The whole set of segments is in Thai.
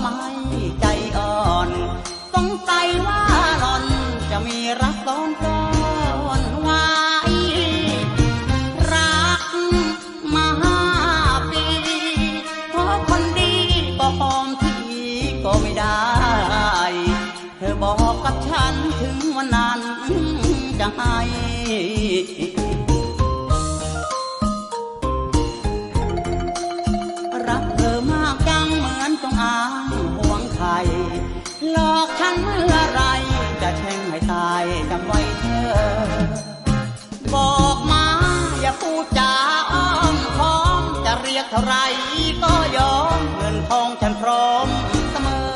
ไม่ใจอ่อน สงสัยว่าหล่อนจะมีรักซ้อนซ้อนไว้รักมาห้าปีเพราะคนดีบอกหอมทีก็ไม่ได้ เธอบอกกับฉันถึงวันนั้นจะให้ กเท่าไรก็ยอมเงินทองฉันพร้อมเสมอ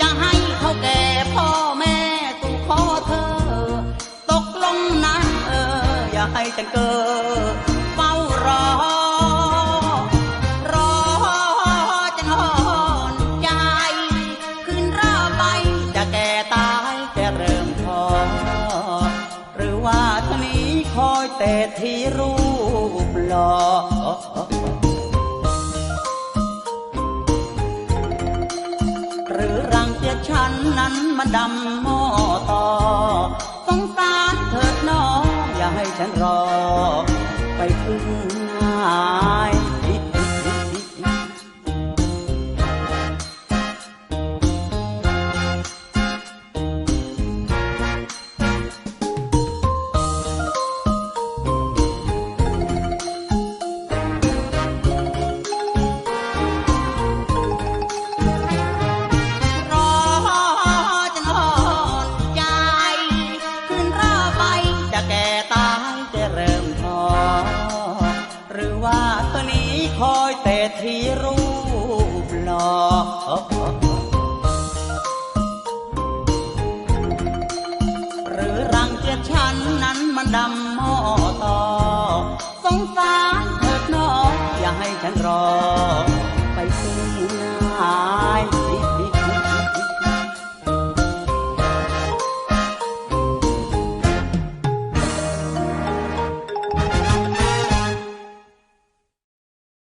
จะให้เท่าแก่พ่อแม่สู่ขอเธอ ตกลงนะเออ อย่าให้ฉันเกิดเฝ้ารอรอจนใจขึ้นรอไปจะแก่ตายแก่เริ่มทอหรือว่าเท่นี้คอยแต่ที่รูปหล่อ ฉันนั้นมันดำหม้อต่อสงสารเถิดน้องอย่าให้ฉันรอ ไปถึงไหน รีรูปหลอกหรือรังเกียจฉันนั้นมันดำหม้อต่อสงสารเถิดน้องอย่าให้ฉันรอ